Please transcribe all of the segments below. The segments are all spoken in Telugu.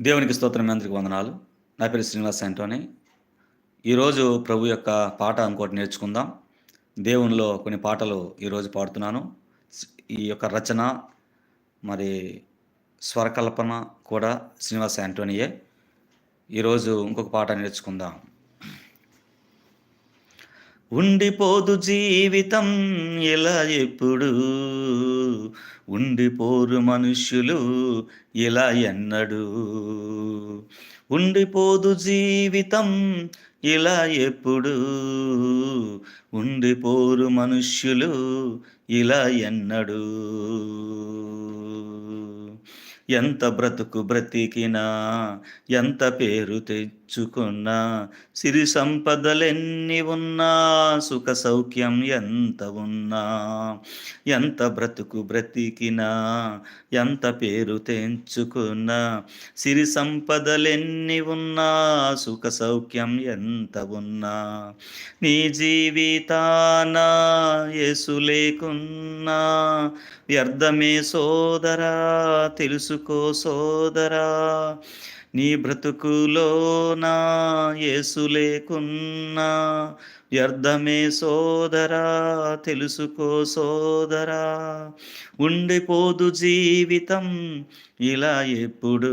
దేవునికి స్తోత్రం అందరికి వందనాలు. నా పేరు శ్రీనివాస్ అంటోని ఈరోజు ప్రభు యొక్క పాట ఇంకోటి నేర్చుకుందాం. దేవునిలో కొన్ని పాటలు ఈరోజు పాడుతున్నాను. ఈ యొక్క రచన మరి స్వరకల్పన కూడా శ్రీనివాస్ యాంటోనియే. ఈరోజు ఇంకొక పాట నేర్చుకుందాం. ఉండిపోదు జీవితం ఇలా ఎప్పుడు? ఉండిపోరు మనుష్యులు ఇలా ఎన్నడు? ఉండిపోదు జీవితం ఇలా ఎప్పుడు? ఉండిపోరు మనుష్యులు ఇలా ఎన్నడు? ఎంత బ్రతుకు బ్రతికినా ఎంత పేరు తెచ్చుకున్నా సిరి సంపదలెన్ని ఉన్నా సుఖ సౌఖ్యం ఎంత ఉన్నా. ఎంత బ్రతుకు బ్రతికినా ఎంత పేరు తెంచుకున్నా. సిరి సంపదలెన్ని ఉన్నా సుఖ సౌఖ్యం ఎంత ఉన్నా. నీ జీవితాన యేసు లేకున్నా. వ్యర్థమే సోదరా తెలుసుకో సోదరా. నీ బ్రతుకులోనా యేసు లేకున్నా వ్యర్థమే సోదరా తెలుసుకో సోదరా. ఉండిపోదు జీవితం ఇలా ఎప్పుడు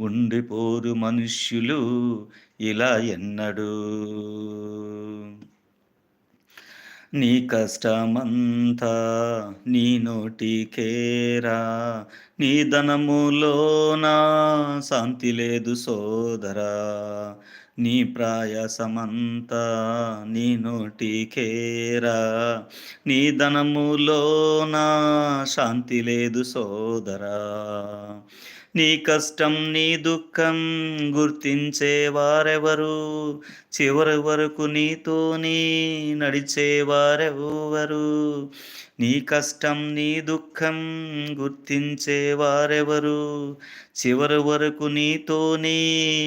ఉండిపోరు మనుష్యులు ఇలా ఎన్నడూ. నీ కష్టమంతా నీ నోటికేరా నీ ధనములోనా శాంతి లేదు సోదరా నీ ప్రాయసమంతా నీ నోటికేరా నీ ధనములోనా శాంతి లేదు సోదరా. నీ కష్టం నీ దుఃఖం గుర్తించేవారెవరు చివరి వరకు నీతోని నడిచేవారెవరు నీ కష్టం నీ దుఃఖం గుర్తించేవారెవరు చివరి వరకు నీతోనే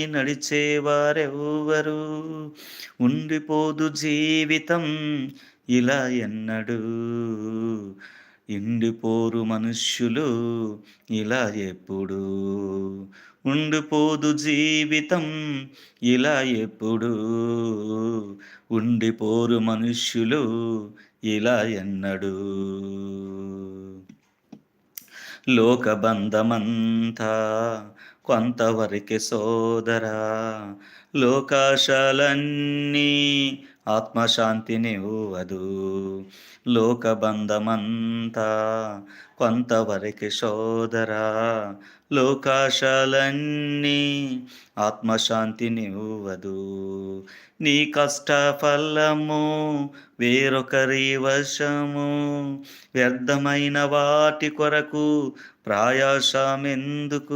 నడిచేవారెవరు ఉండిపోదు జీవితం ఇలా ఎన్నడు? ఎండిపోరు మనుష్యులు ఇలా ఎప్పుడు. ఉండిపోదు జీవితం ఇలా ఎప్పుడు. ఉండిపోరు మనుష్యులు ఇలా ఎన్నడు. లోకబంధమంతా కొంతవరకే సోదరా. లోకాశాలన్నీ ఆత్మశాంతినివ్వదు లోకబంధమంతా కొంతవరకు సోదరా లోకాశాలన్నీ ఆత్మశాంతినివ్వదు నీ కష్ట ఫలము వేరొకరి వశము. వ్యర్థమైన వాటి కొరకు ప్రాయాసమెందుకు?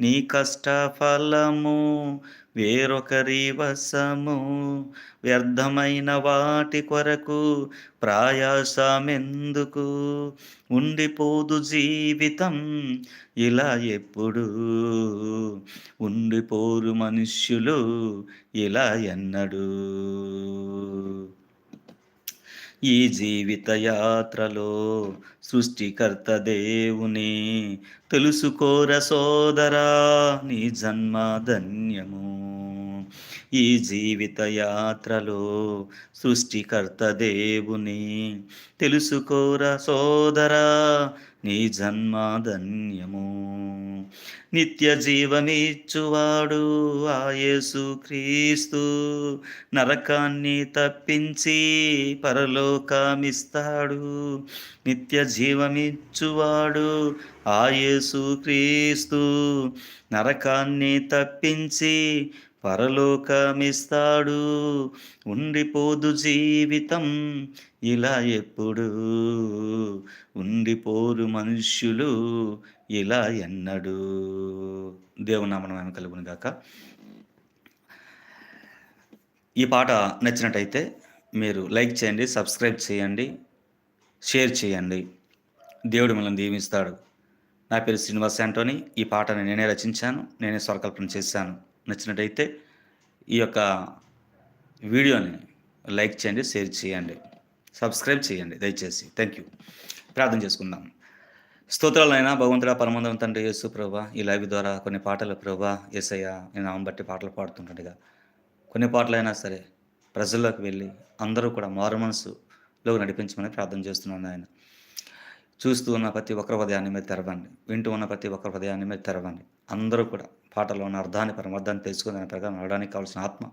నీ కష్ట ఫలము వేరొకరి వశము. వ్యర్థమైన వాటి కొరకు ప్రయాసమెందుకు? ఉండిపోదు జీవితం ఇలా ఎప్పుడు. ఉండిపోరు మనుష్యులు ఇలా ఎన్నడు. ఈ జీవిత యాత్రలో సృష్టికర్త దేవుని తెలుసుకోర సోదరా నీ జన్మ ధన్యము. ఈ జీవిత యాత్రలో సృష్టికర్త దేవుని. తెలుసుకోరా సోదరా నీ జన్మ ధన్యము నిత్య జీవమిచ్చువాడు ఆయేసు క్రీస్తు. నరకాన్ని తప్పించి పరలోకమిస్తాడు. నిత్య జీవమిచ్చువాడు ఆయేసు క్రీస్తు. నరకాన్ని తప్పించి పరలోకమిస్తాడు. ఉండిపోదు జీవితం ఇలా ఎప్పుడు. ఉండిపోరు మనుష్యులు ఇలా ఎన్నడు. దేవునామనం ఆమె కలుగును గాక. ఈ పాట నచ్చినట్టయితే మీరు లైక్ చేయండి సబ్స్క్రైబ్ చేయండి షేర్ చేయండి. దేవుడు మిమ్మల్ని దీవిస్తాడు. నా పేరు శ్రీనివాస్ యాంటోని. ఈ పాటని నేనే రచించాను నేనే స్వరకల్పన చేశాను. నచ్చినట్టయితే ఈ యొక్క వీడియోని లైక్ చేయండి షేర్ చేయండి సబ్స్క్రైబ్ చేయండి దయచేసి. థ్యాంక్ యూ ప్రార్థన చేసుకుందాం. స్తోత్రాలైనా భగవంతుడా పరమందరం తండ్రి యేసు ప్రభా ఈ లైవ్ ద్వారా కొన్ని పాటలు ప్రభా ఏసయ్య నేను ఆమె బట్టి పాటలు పాడుతుంటుండగా కొన్ని పాటలైనా సరే ప్రజల్లోకి వెళ్ళి అందరూ కూడా మారు మనసులో నడిపించమని ప్రార్థన చేస్తున్నాను ఆయన చూస్తూ ఉన్న ప్రతి ఒక్కరి హృదయాన్ని మీద తెరవండి వింటూ ఉన్న ప్రతి ఒక్కరి హృదయాన్ని మీద తెరవండి. అందరూ కూడా పాటలో ఉన్న అర్థాన్ని పరమార్థాన్ని తెలుసుకుని దాని ప్రకారం నడవడానికి కావాల్సిన ఆత్మ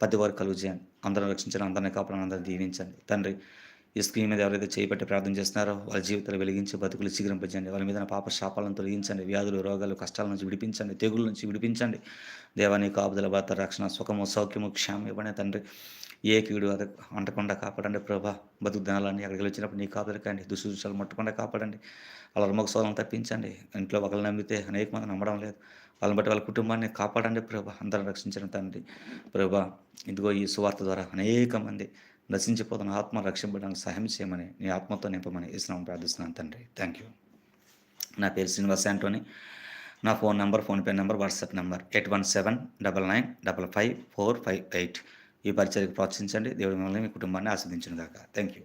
ప్రతి వరకు కలుగు చేయండి. అందరూ రక్షించండి అందరినీ కాపాడని అందరినీ దీవించండి. తండ్రి ఈ స్క్రీన్ మీద ఎవరైతే చేపట్టి ప్రార్థన చేస్తున్నారో వాళ్ళ జీవితాలు వెలిగించి బతుకులు చిగురింపజేయండి వాళ్ళ మీద పాప శాపాలను తొలగించండి వ్యాధులు రోగాలు కష్టాల నుంచి విడిపించండి తెగుల నుంచి విడిపించండి. దేవాని కాపుదల భర్త రక్షణ సుఖము సౌఖ్యము క్షేమం ఇవ్వండి తండ్రి. ఏ కీడు అది అంటకుండా కాపాడండి ప్రభా. బతుకు దినాలన్నీ అక్కడికి వచ్చినప్పుడు నీ కాపుదలకండి దుశ్శుషాలు ముట్టకుండా కాపాడండి. వాళ్ళ రుమక సోదం తప్పించండి. ఇంట్లో ఒకరు నమ్మితే అనేక మంది నమ్మడం లేదు. వాళ్ళని బట్టి వాళ్ళ కుటుంబాన్ని కాపాడండి ప్రభా. అందరం రక్షించిన తండ్రి. ప్రభా ఇదిగో ఈ సువార్త ద్వారా అనేక మంది నశించిపోతున్న ఆత్మ రక్షింపడానికి సహాయం చేయమని నీ ఆత్మతో నింపమని ఇస్తున్నాం ప్రార్థిస్తున్నాను తండ్రి. థ్యాంక్ యూ నా పేరు శ్రీనివాస్ యాంటోని. నా phone number PhonePe number WhatsApp number eight one seven double nine double five four five eight. ఈ పరిచయకు ప్రోత్సహించండి. దేవుడి మిమ్మల్ని మీ కుటుంబాన్ని ఆస్వాదించిన దాకా థ్యాంక్ యూ